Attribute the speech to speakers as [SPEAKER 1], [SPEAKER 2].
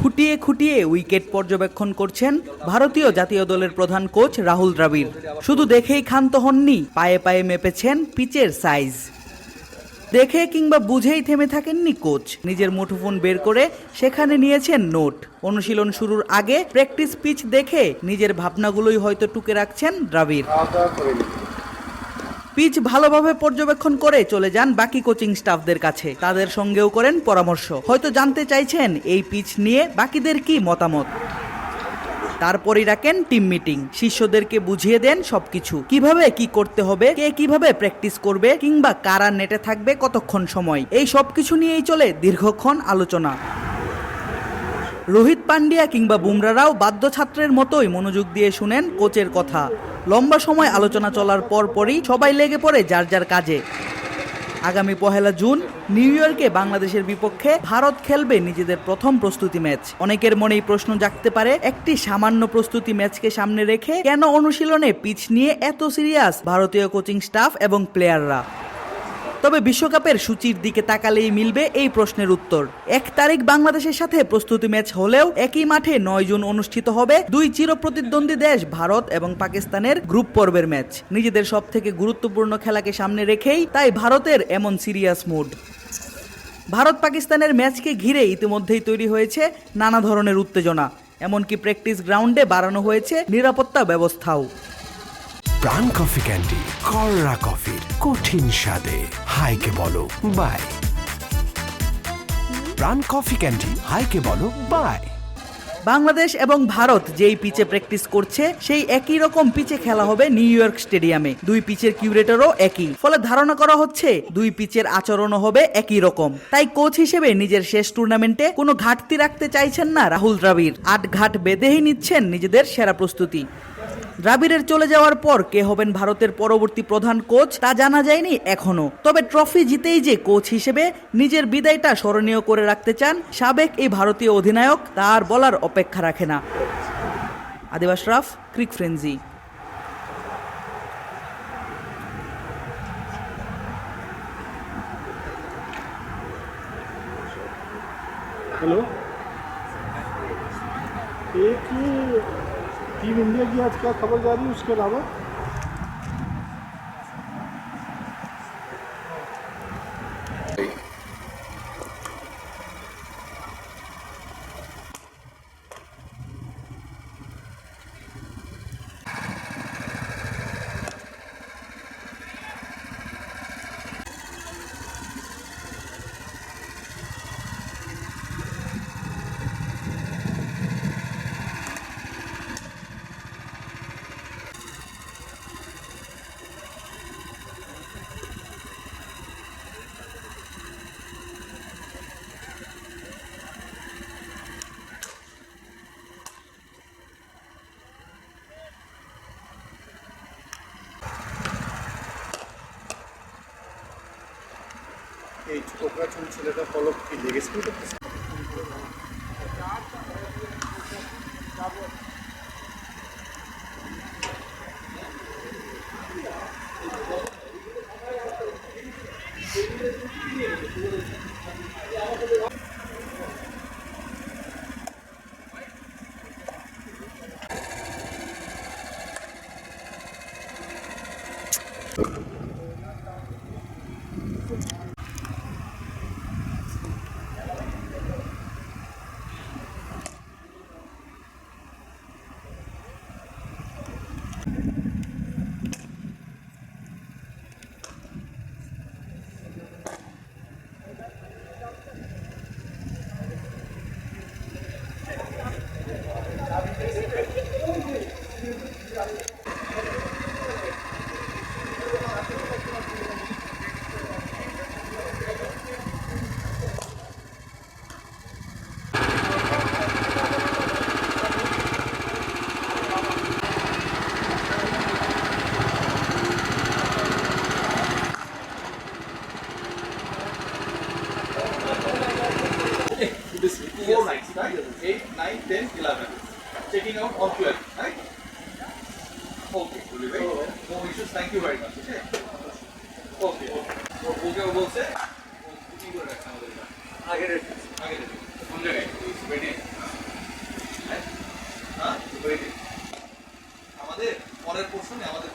[SPEAKER 1] খুঁটিয়ে খুঁটিয়ে উইকেট পর্যবেক্ষণ করছেন ভারতীয় জাতীয় দলের প্রধান কোচ রাহুল দ্রাবিড়। শুধু দেখেই ক্ষান্ত হননি পায়ে পায়ে মেপেছেন পিচের সাইজ দেখে কিংবা বুঝেই থেমে থাকেননি কোচ নিজের মুঠোফোন বের করে সেখানে নিয়েছেন নোট অনুশীলন শুরুর আগে প্র্যাকটিস পিচ দেখে নিজের ভাবনাগুলোই হয়তো টুকে রাখছেন দ্রাবিড়। পিচ ভালোভাবে পর্যবেক্ষণ করে চলে যান বাকি কোচিং স্টাফদের কাছে। তাদের সঙ্গেও করেন পরামর্শ। হয়তো জানতে চাইছেন এই পিচ নিয়ে বাকিদের কি মতামত। তারপরই রাখেন টিম মিটিং। শিষ্যদেরকে বুঝিয়ে দেন সবকিছু। কীভাবে কি করতে হবে, কে কীভাবে প্র্যাকটিস করবে, কিংবা কারা নেটে থাকবে কতক্ষণ সময়। এই সবকিছু নিয়েই চলে দীর্ঘক্ষণ আলোচনা। রোহিত পান্ডিয়া কিংবা বুমরারাও বাদ্য ছাত্রের মতোই মনোযোগ দিয়ে শুনেন কোচের কথা। লম্বা সময় আলোচনা চলার পরপরই সবাই লেগে পড়ে যার যার কাজে। আগামী পহেলা জুন নিউ ইয়র্কে বাংলাদেশের বিপক্ষে ভারত খেলবে নিজেদের প্রথম প্রস্তুতি ম্যাচ। অনেকের মনেই প্রশ্ন জাগতে পারে, একটি সামান্য প্রস্তুতি ম্যাচকে সামনে রেখে কেন অনুশীলনে পিচ নিয়ে এত সিরিয়াস ভারতীয় কোচিং স্টাফ এবং প্লেয়াররা? তবে বিশ্বকাপের সূচির দিকে তাকালেই মিলবে এই প্রশ্নের উত্তর। এক তারিখ বাংলাদেশের সাথে প্রস্তুতি ম্যাচ হলেও একই মাঠে নয় জুন অনুষ্ঠিত হবে দুই চিরপ্রতিদ্বন্দ্বী দেশ ভারত এবং পাকিস্তানের গ্রুপ পর্বের ম্যাচ। নিজেদের সব থেকে গুরুত্বপূর্ণ খেলাকে সামনে রেখেই তাই ভারতের এমন সিরিয়াস মুড। ভারত পাকিস্তানের ম্যাচকে ঘিরে ইতিমধ্যেই তৈরি হয়েছে নানা ধরনের উত্তেজনা। এমনকি প্র্যাকটিস গ্রাউন্ডে বাড়ানো হয়েছে নিরাপত্তা ব্যবস্থাও।
[SPEAKER 2] প্রাণ কফি ক্যান্ডি কররা কফির কঠিন স্বাদে। হাইকে বলো, বাই। প্রাণ কফি ক্যান্ডি, হাইকে বলো, বাই।
[SPEAKER 1] বাংলাদেশ এবং ভারত যেই পিচে প্র্যাকটিস করছে, সেই একই রকম পিচে খেলা হবে নিউ ইয়র্ক স্টেডিয়ামে। দুই পিচের কিউরেটরও একই। ফলে ধারণা করা হচ্ছে, দুই পিচের আচরণও হবে একই রকম। তাই কোচ হিসেবে নিজের শেষ টুর্নামেন্টে কোনো ঘাটতি রাখতে চাইছেন না রাহুল দ্রাবিড়। আট ঘাট বেঁধেই নিচ্ছেন নিজেদের সেরা প্রস্তুতি। দ্রাবিড়ের চলে যাওয়ার পর কে হবেন ভারতের পরবর্তী প্রধান কোচ তা জানা যায়নি এখনও। তবে ট্রফি জিতেই যে কোচ হিসেবে নিজের বিদায়টা স্মরণীয় করে রাখতে চান সাবেক এই ভারতীয় অধিনায়ক, তার বলার অপেক্ষা রাখে না। Adib Ashraf cric frenzy
[SPEAKER 3] hello एक ही टीम इंडिया की आज क्या खबर जा रही है उसके अलावा এই ছোকরা চুল ছেলেটা পলক কি লেগে
[SPEAKER 4] Thank you. four nights, right? 8, 9, 10, 11. Checking out on 12, right? Okay, will right? oh. No issues, thank you very much, okay? Okay, okay. Okay, বলছে বুকিং করে রাখছে আমাদের আগে রেট আগে রেট কোন জায়গায় ওয়েটিং হ্যাঁ ওয়েটিং আমাদের পরের পোর্শনে আমাদের